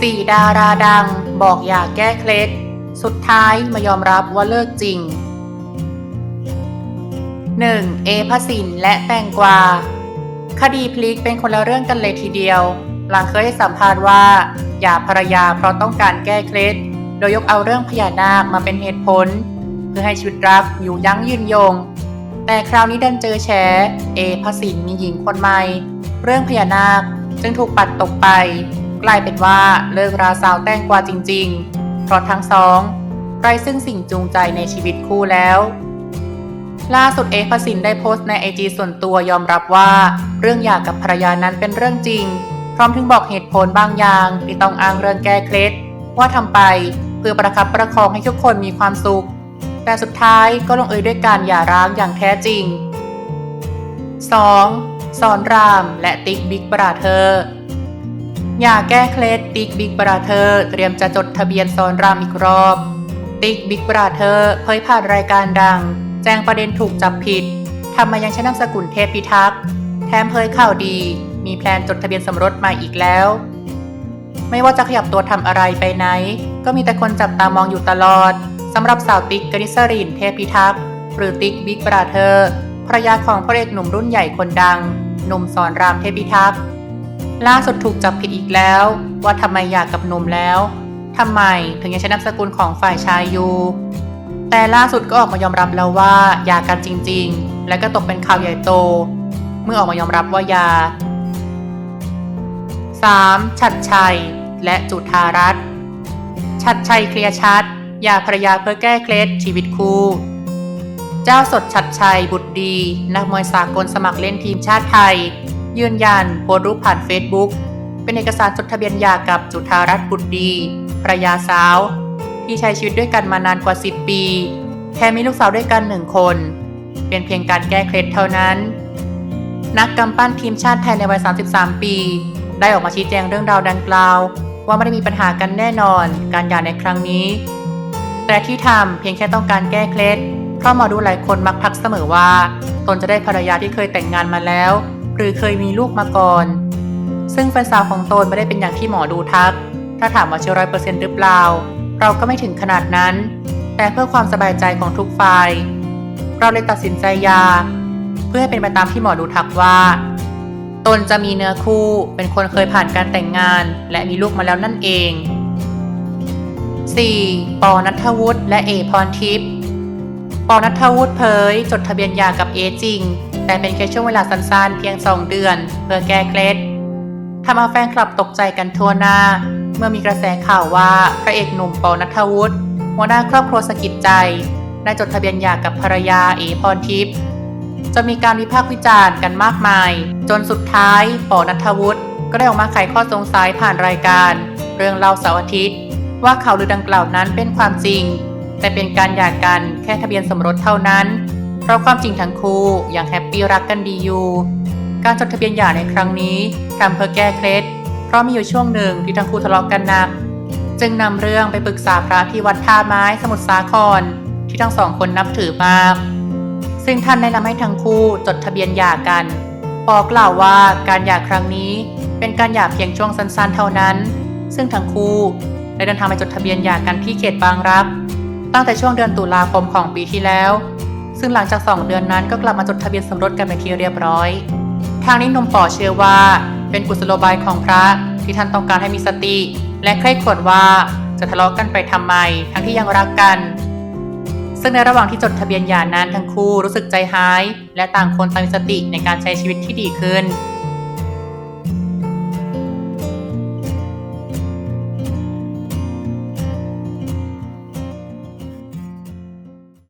สี่ดาราดังบอกอยากแก้เคล็ด สุดท้ายมายอมรับว่าเลิกจริง 1. เอพสินและแตงกวา คดีพลิกเป็นคนละเรื่องกันเลยทีเดียว หลังเคยให้สัมภาษณ์ว่าหย่าภรรยาเพราะต้องการแก้เคล็ด โดยยกเอาเรื่องพญานาคมาเป็นเหตุผล เพื่อให้ชีวิตรักอยู่ยั้งยืนยง แต่คราวนี้ดันเจอแฉเอพสินมีหญิงคนใหม่ เรื่องพญานาคจึงถูกปัดตกไป กลายเป็นว่าเลิกราสาวแต้งกวาจริง ๆ เพราะทั้งสองไร้ซึ่งสิ่งจูงใจในชีวิตคู่แล้ว ล่าสุดเอพสินได้โพสต์ในไอจีส่วนตัวยอมรับว่า เรื่องหย่ากับภรรยานั้นเป็นเรื่องจริง พร้อมถึงบอกเหตุผลบางอย่างที่ต้องอ้างเรื่องแก้เคล็ดว่าทำไปเพื่อประคับประคองให้ทุกคนมีความสุข แต่สุดท้ายก็ลงเอยด้วยการหย่าร้างอย่างแท้จริง 2. สอนรามและติ๊กบิ๊กบราเธอร์ อย่าแก้เคล็ดติ๊กบิ๊กบราเธอร์เตรียมจะจดทะเบียนสอนรามอีกรอบ ติ๊กบิ๊กบราเธอเผยผ่านรายการดัง แจ้งประเด็นถูกจับผิดทำมายังใช้นามสกุลเทพพิทักษ์แถมเผยข่าวดี มีแพลนจดทะเบียนสมรสใหม่อีกแล้ว ไม่ว่าจะขยับตัวทำอะไรไปไหน ก็มีแต่คนจับตามองอยู่ตลอดสำหรับสาวติ๊กกนิสรินเทพพิทักษ์หรือติ๊กบิ๊กบราเธอภรรยาของพระเอกหนุ่มรุ่นใหญ่คนดังหนุ่มสอนรามเทพพิทักษ์ ล่าสุดถูกจับผิดอีกแล้ว ว่าทำไมอยากกับหนุ่มแล้วทำไมถึงยังใช้นามสกุลของฝ่ายชายอยู่ แต่ล่าสุดก็ออกมายอมรับแล้วว่าหย่ากันจริง ๆ และก็ตกเป็นข่าวใหญ่โต เมื่อออกมายอมรับว่าหย่า 3. ชัดชัย และจุธารัตน์ชัดชัยเคลียร์ชัดหย่าภรรยาเพื่อแก้เคล็ดชีวิตคู่ เจ้าสดชัดชัยบุตรดี นักมวยสากลสมัครเล่นทีมชาติไทย ยืนยันโพสต์รูปผ่านเฟซบุ๊กเป็นเอกสารจดทะเบียนหย่ากับจุธารัตน์บุตรดีภรรยาสาว ที่ใช้ชีวิตด้วยกันมานานกว่า 10 ปี แถมมีลูกสาวด้วยกันหนึ่งคน เป็นเพียงการแก้เคล็ดเท่านั้น นักกำปั้นทีมชาติไทยในวัย 33 ปี ได้ออกมาชี้แจงเรื่องราวดังกล่าว ว่าไม่ได้มีปัญหากันแน่นอน การหย่าในครั้งนี้ แต่ที่ทำเพียงแค่ต้องการแก้เคล็ดเพราะหมอดูหลายคนมักทักเสมอว่า ตนจะได้ภรรยาที่เคยแต่งงานมาแล้ว หรือเคยมีลูกมาก่อน ซึ่งแฟนสาวของตนไม่ได้เป็นอย่างที่หมอดูทัก ถ้าถามว่าเชื่อร้อยเปอร์เซ็นต์หรือเปล่า เราก็ไม่ถึงขนาดนั้น แต่เพื่อความสบายใจของทุกฝ่าย เราเลยตัดสินใจยา เพื่อให้เป็นไปตามที่หมอดูทักว่า ตนจะมีเนื้อคู่เป็นคนเคยผ่านการแต่งงาน และมีลูกมาแล้วนั่นเอง 4. ปอนัทวุฒิและเอพรทิพย์ปอนัทวุฒิเผย จดทะเบียนยากับเอจริง แต่เป็นแค่ช่วงเวลาสั้นๆ เพียง 2 เดือน เพื่อแก้เคล็ดทำเอาแฟนคลับตกใจกันทั่วหน้า เมื่อมีกระแสข่าวว่าพระเอกหนุ่มปอนัทวุฒิหัวหน้าครอบครัวสกิจใจได้จดทะเบียนหย่ากับภรรยาเอพรทิพย์จนมีการวิพากษ์วิจารณ์กันมากมาย จนสุดท้ายปอนัทวุฒิก็ได้ออกมาไขข้อสงสัยผ่านรายการ เรื่องเล่าเสาร์อาทิตย์ ว่าข่าวลือดังกล่าวนั้นเป็นความจริง แต่เป็นการหย่ากันแค่ทะเบียนสมรสเท่านั้น ราะความจริงทั้งคู่ยังแฮปปี้รักกันดีอยู่ การจดทะเบียนหย่าในครั้งนี้ทำเพื่อแก้เคล็ด เพราะมีอยู่ช่วงหนึ่งที่ทั้งคู่ทะเลาะกันหนัก จึงนำเรื่องไปปรึกษาพระที่วัดท่าไม้สมุทรสาคร ที่ทั้งสองคนนับถือมาก ซึ่งท่านแนะนำให้ทั้งคู่จดทะเบียนหย่ากันปอกกล่าวว่าการหย่าครั้งนี้เป็นการหย่าเพียงช่วงสั้นๆ เท่านั้น ซึ่งทั้งคู่ได้เดินทางไปจดทะเบียนหย่ากันที่เขตบางรัก ตั้งแต่ช่วงเดือนตุลาคมของปีที่แล้ว ซึ่งหลังจาก 2 เดือนนั้นก็กลับมาจดทะเบียนสมรสกันเป็นที่เรียบร้อย ทางนี้นมป่อเชื่อว่า เป็นกุศโลบายของพระที่ท่านต้องการให้มีสติ และใคร่ควรว่าจะทะเลาะกันไปทำไม ทั้งที่ยังรักกัน ซึ่งในระหว่างที่จดทะเบียนหย่านั้นทั้งคู่รู้สึกใจหาย และต่างคนต่างมีสติในการใช้ชีวิตที่ดีขึ้น